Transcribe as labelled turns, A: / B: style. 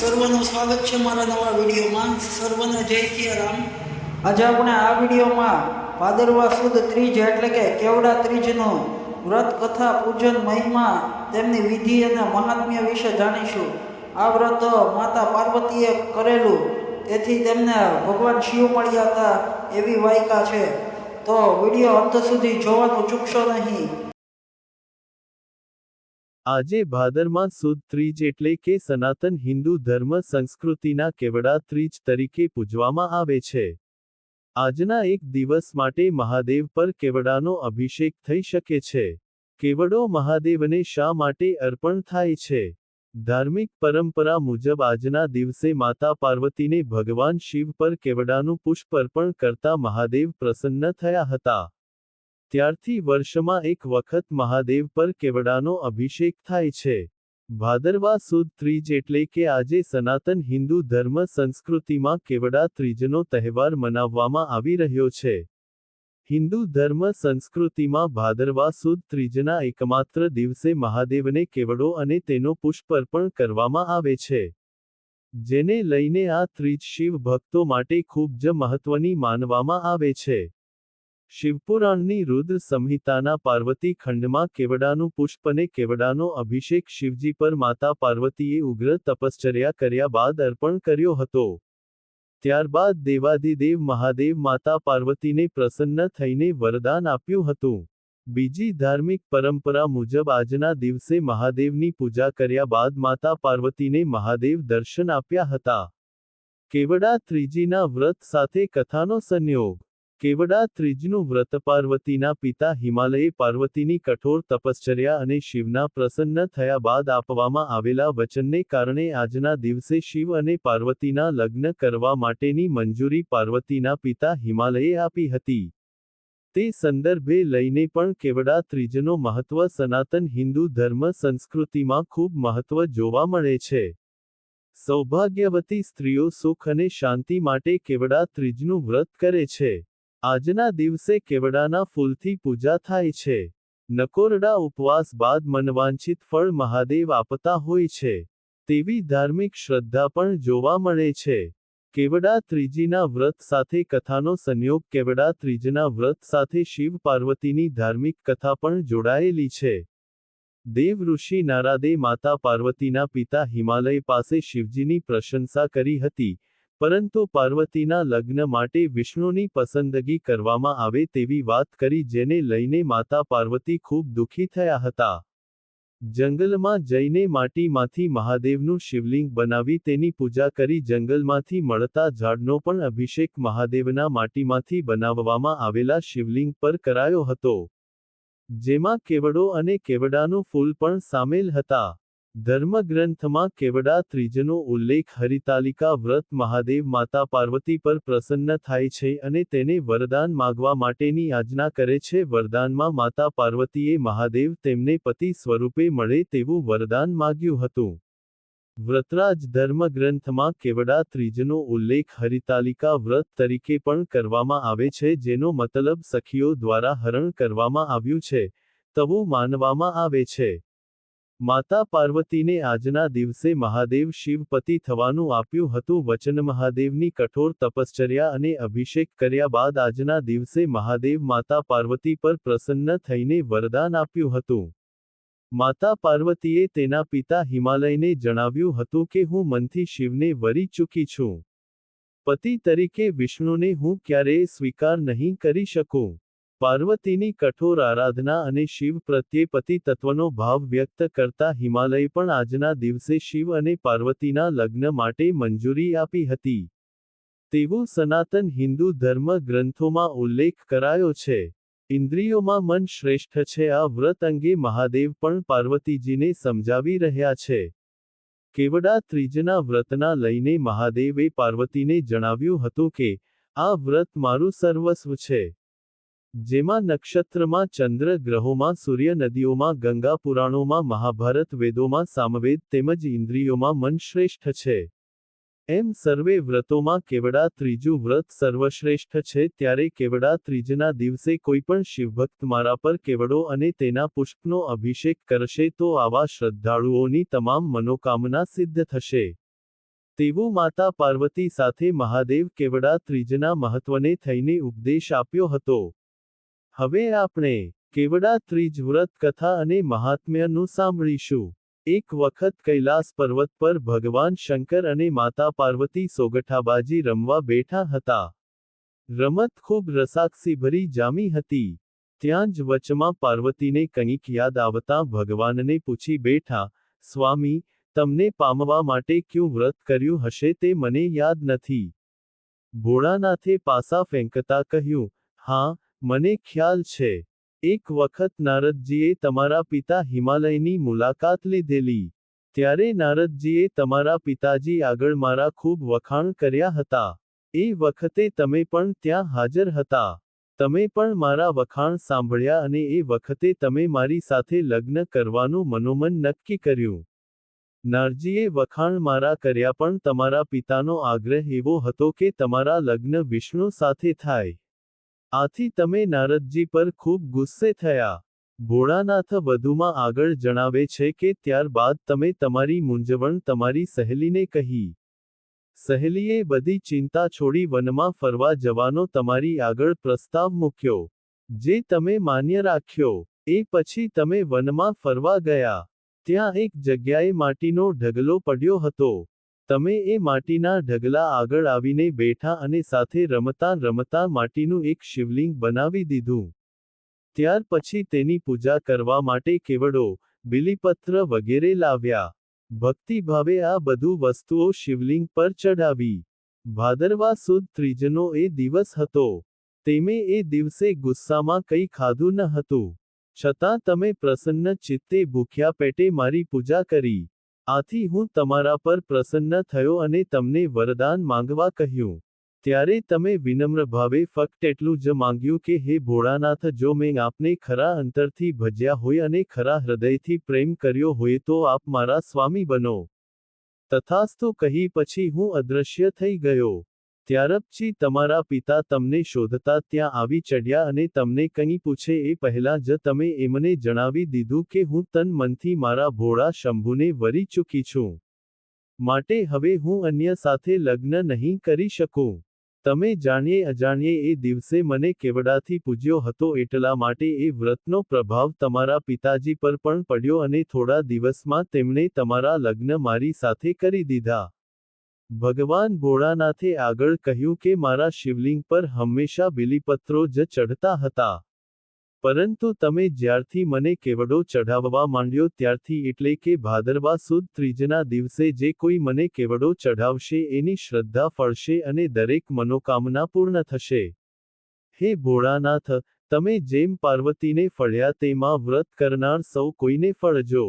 A: સર્વનું સ્વાગત છે મારા નવા વિડીયોમાં. સર્વને જય સિયારામ આજે આપણે આ વિડીયોમાં ભાદરવા સુદ ત્રીજ એટલે કે કેવડા ત્રીજનો વ્રત કથા પૂજન મહિમા તેમની વિધિ અને મહાત્મ્ય વિશે જાણીશું. આ વ્રત માતા પાર્વતીએ કરેલું. તેથી તેમને ભગવાન શિવ મળ્યા હતા એવી વાયકા છે. તો વીડિયો અંત સુધી જોવાનું ચૂકશો નહીં.
B: આજે ભાદરમાં સુદ ત્રીજ એટલે કે સનાતન હિન્દુ ધર્મ સંસ્કૃતિના કેવડા ત્રીજ તરીકે પૂજવામાં આવે છે. આજના એક દિવસ માટે મહાદેવ પર કેવડાનો અભિષેક થઈ શકે છે. કેવડો મહાદેવને શા માટે અર્પણ થાય છે? ધાર્મિક પરંપરા મુજબ આજના દિવસે માતા પાર્વતીને ભગવાન શિવ પર કેવડાનું પુષ્પ અર્પણ કરતા મહાદેવ પ્રસન્ન થયા હતા. ત્યારથી વર્ષમાં એક વખત મહાદેવ પર કેવડાનો અભિષેક થાય છે. ભાદરવા સુદ ત્રીજ એટલે કે આજે સનાતન હિન્દુ ધર્મ સંસ્કૃતિમાં કેવડા ત્રીજનો તહેવાર મનાવવામાં આવી રહ્યો છે. હિન્દુ ધર્મ સંસ્કૃતિમાં ભાદરવા સુદ ત્રીજના એકમાત્ર દિવસે મહાદેવને કેવડો અને તેનો પુષ્પ અર્પણ કરવામાં આવે છે. જેને લઈને આ ત્રીજ શિવ ભક્તો માટે ખૂબ જ મહત્વની માનવામાં આવે છે. શિવપુરાણની રુદ્ર સંહિતાના પાર્વતી ખંડમાં કેવડાનું પુષ્પ અને કેવડાનો અભિષેક શિવજી પર માતા પાર્વતીએ ઉગ્ર તપશ્ચર્યા કર્યા બાદ અર્પણ કર્યો હતો. ત્યારબાદ દેવાદિદેવ મહાદેવ માતા પાર્વતીને પ્રસન્ન થઈને વરદાન આપ્યું હતું. બીજી ધાર્મિક પરંપરા મુજબ આજના દિવસે મહાદેવની પૂજા કર્યા બાદ માતા પાર્વતીને મહાદેવ દર્શન આપ્યા હતા. કેવડા ત્રીજીના વ્રત સાથે કથાનો સંયોગ કેવડા ત્રીજનું વ્રત પાર્વતીના પિતા હિમાલયે પાર્વતીની કઠોર તપશ્ચર્યા અને શિવના પ્રસન્ન થયા બાદ આપવામાં આવેલા વચનને કારણે આજના દિવસે શિવ અને પાર્વતીના લગ્ન કરવા માટેની મંજૂરી પાર્વતીના પિતા હિમાલયે આપી હતી. તે સંદર્ભે લઈને પણ કેવડા ત્રીજનો મહત્વ સનાતન હિન્દુ ધર્મ સંસ્કૃતિમાં ખૂબ મહત્વ જોવા મળે છે. સૌભાગ્યવતી સ્ત્રીઓ સુખ અને શાંતિ માટે કેવડા ત્રીજનું વ્રત કરે છે. આજના દિવસે કેવડાના ફૂલથી પૂજા થાય છે. નકોરડા ઉપવાસ બાદ મનવાંછિત ફળ મહાદેવ આપતા હોય છે. તેવી ધાર્મિક શ્રદ્ધા પણ જોવા મળે છે. કેવડા ત્રીજીના વ્રત સાથે કથાનો સંયોગ કેવડા ત્રીજના વ્રત સાથે શિવ પાર્વતીની ધાર્મિક કથા પણ જોડાયેલી છે. દેવ ઋષિ નારાદે માતા પાર્વતીના પિતા હિમાલય પાસે શિવજીની પ્રશંસા કરી હતી. પરંતુ પાર્વતીના લગ્ન માટે વિષ્ણુની પસંદગી કરવામાં આવે તેવી વાત કરી જેને લઈને માતા પાર્વતી ખૂબ દુઃખી થયા હતા. જંગલમાં જઈને માટીમાંથી મહાદેવનું શિવલિંગ બનાવી તેની પૂજા કરી જંગલમાંથી મળતા ઝાડનો પણ અભિષેક મહાદેવના માટીમાંથી બનાવવામાં આવેલા શિવલિંગ પર કરાયો હતો. જેમાં કેવડો અને કેવડાનું ફૂલ પણ સામેલ હતા. ધર્મગ્રંથમાં કેવડા ત્રીજનો ઉલ્લેખ હરિતાલિકા વ્રત મહાદેવ માતા પાર્વતી પર પ્રસન્ન થાય છે અને તેને વરદાન માગવા માટેની આજ્ઞા કરે છે. વરદાનમાં માતા પાર્વતીએ મહાદેવ તેમને પતિ સ્વરૂપે મળે તેવું વરદાન માગ્યું હતું. વ્રતરાજ ધર્મગ્રંથમાં કેવડા ત્રીજનો ઉલ્લેખ હરિતાલિકા વ્રત તરીકે પણ કરવામાં આવે છે, જેનો મતલબ સખીઓ દ્વારા હરણ કરવામાં આવ્યું છે, તવું માનવામાં આવે છે. માતા પાર્વતીને આજના દિવસે મહાદેવ શિવપતિ થવાનું આપ્યું હતું. વચન મહાદેવની કઠોર તપશ્ચર્યા અને અભિષેક કર્યા બાદ આજના દિવસે મહાદેવ માતા પાર્વતી પર પ્રસન્ન થઈને વરદાન આપ્યું હતું. માતા પાર્વતીએ તેના પિતા હિમાલયને જણાવ્યું હતું કે, હું મનથી શિવને વરી ચૂકી છું. પતિ તરીકે વિષ્ણુને હું ક્યારેય સ્વીકાર નહીં કરી શકું. પાર્વતીની કઠોર આરાધના અને શિવ પ્રત્યે પતિ તત્વનો ભાવ વ્યક્ત કરતા હિમાલય પણ આજના દિવસે શિવ અને પાર્વતીના લગ્ન માટે મંજૂરી આપી હતી. તેવું સનાતન હિન્દુ ધર્મ ગ્રંથોમાં ઉલ્લેખ કરાયો છે. ઇન્દ્રિયોમાં મન શ્રેષ્ઠ છે, આ વ્રત અંગે મહાદેવ પણ પાર્વતીજીને સમજાવી રહ્યા છે. કેવડા ત્રીજના વ્રતના લઈને મહાદેવે પાર્વતીને જણાવ્યું હતું કે, આ વ્રત મારું સર્વસ્વ છે. જેમાં નક્ષત્રમાં ચંદ્ર ગ્રહોમાં સૂર્ય નદીઓમાં ગંગા પુરાણોમાં મહાભારત વેદોમાં સામવેદ તેમજ ઇન્દ્રિયોમાં મન શ્રેષ્ઠ છે. એમ સર્વે વ્રતોમાં કેવડા ત્રીજું વ્રત સર્વશ્રેષ્ઠ છે ત્યારે કેવડા ત્રીજના દિવસે કોઈપણ શિવભક્ત મારા પર કેવડો અને તેના પુષ્પનો અભિષેક કરશે તો આવા શ્રદ્ધાળુઓની તમામ મનોકામના સિદ્ધ થશે. તેવું માતા પાર્વતી સાથે મહાદેવ કેવડા ત્રીજના મહત્વને થઈને ઉપદેશ આપ્યો હતો. હવે આપણે કેવડા ત્રીજ વ્રત કથા અને મહાત્મ્યનું સાંભળીશું. એક વખત કૈલાસ પર્વત પર ભગવાન શંકર અને માતા પાર્વતી સોગઠાબાજી રમવા બેઠા હતા. રમત ખૂબ રસાક્ષીભરી જામી હતી. ત્યાં જ વચમાં પાર્વતીને કંઈક યાદ આવતા ભગવાનને પૂછી બેઠા, સ્વામી, તમને પામવા માટે ક્યું વ્રત કર્યું હશે તે મને યાદ નથી. ભોળાનાથે પાસા ફેંકતા કહ્યું, હા મને ખ્યાલ છે. એક વખત નારદજીએ તમારા પિતા હિમાલયની મુલાકાત લીધેલી. ત્યારે નારદજીએ તમારા પિતાજી આગળ મારા ખૂબ વખાણ કર્યા હતા. એ વખતે તમે પણ ત્યાં હાજર હતા. તમે પણ મારા વખાણ સાંભળ્યા અને એ વખતે તમે મારી સાથે લગ્ન કરવાનું મનોમન નક્કી કર્યું. નારજીએ વખાણ મારા કર્યા પણ તમારા પિતાનો આગ્રહ એવો હતો કે તમારા લગ્ન વિષ્ણુ સાથે થાય. આથી તમે નારદજી પર ખૂબ ગુસ્સે થયા. ભોળાનાથ વધુમાં આગળ જણાવે છે કે ત્યારબાદ તમે તમારી મૂંઝવણ તમારી સહેલીને કહી. સહેલીએ બધી ચિંતા છોડી વનમાં ફરવા જવાનો તમારી આગળ પ્રસ્તાવ મૂક્યો. જે તમે માન્ય રાખ્યો, એ પછી તમે વનમાં ફરવા ગયા. ત્યાં એક જગ્યાએ માટીનો ઢગલો પડ્યો હતો. તમે એ માટીના ઢગલા આગળ આવીને બેઠા અને સાથે રમતા રમતા માટીનું એક શિવલિંગ બનાવી દીધું. ત્યાર પછી તેની પૂજા કરવા માટે કેવડો, બિલીપત્ર વગેરે લાવ્યા. ભક્તિભાવે આ બધું વસ્તુઓ શિવલિંગ પર ચઢાવી. ભાદરવા સુદ ત્રીજનો એ દિવસ હતો. તેમે એ દિવસે ગુસ્સામાં કંઈ ખાધું ન હતું. છતાં તમે પ્રસન્ન ચિત્તે ભૂખ્યા પેટે મારી પૂજા કરી. આથી હું તમારા પર પ્રસન્ન થયો અને તમને વરદાન માંગવા કહ્યું. ત્યારે તમે વિનમ્ર ભાવે ફક્ત એટલું જ માંગ્યું કે, હે ભોળાનાથ, જો મેં આપને ખરા અંતરથી ભજ્યા હોય અને ખરા હૃદયથી પ્રેમ કર્યો હોય તો આપ મારા સ્વામી બનો. તથાસ્તુ કહી પછી હું અદૃશ્ય થઈ ગયો. ત્યારપછી તમારા પિતા તમને શોધતા ત્યાં આવી ચડ્યા અને તમને કંઈ પૂછે એ પહેલાં જ તમે એમને જણાવી દીધું કે હું તન મનથી મારા ભોળા શંભુને વરી ચૂકી છું. માટે હવે હું અન્ય સાથે લગ્ન નહીં કરી શકું. તમે જાણીએ અજાણીએ એ દિવસે મને કેવડાથી પૂજ્યો હતો એટલા માટે એ વ્રતનો પ્રભાવ તમારા પિતાજી પર પણ પડ્યો અને થોડા દિવસમાં તેમણે તમારા લગ્ન મારી સાથે કરી દીધા. ભગવાન ભોળાનાથે આગળ કહ્યું કે મારા શિવલિંગ પર હંમેશા બિલીપત્રો જ ચઢતા હતા. પરંતુ તમે જ્યારથી મને કેવડો ચઢાવવા માંડ્યો ત્યારથી એટલે કે ભાદરવા સુદ ત્રીજના દિવસે જે કોઈ મને કેવડો ચઢાવશે એની શ્રદ્ધા ફળશે અને દરેક મનોકામના પૂર્ણ થશે. હે ભોળાનાથ, તમે જેમ પાર્વતીને ફળ્યા તેમાં વ્રત કરનાર સૌ કોઈને ફળજો.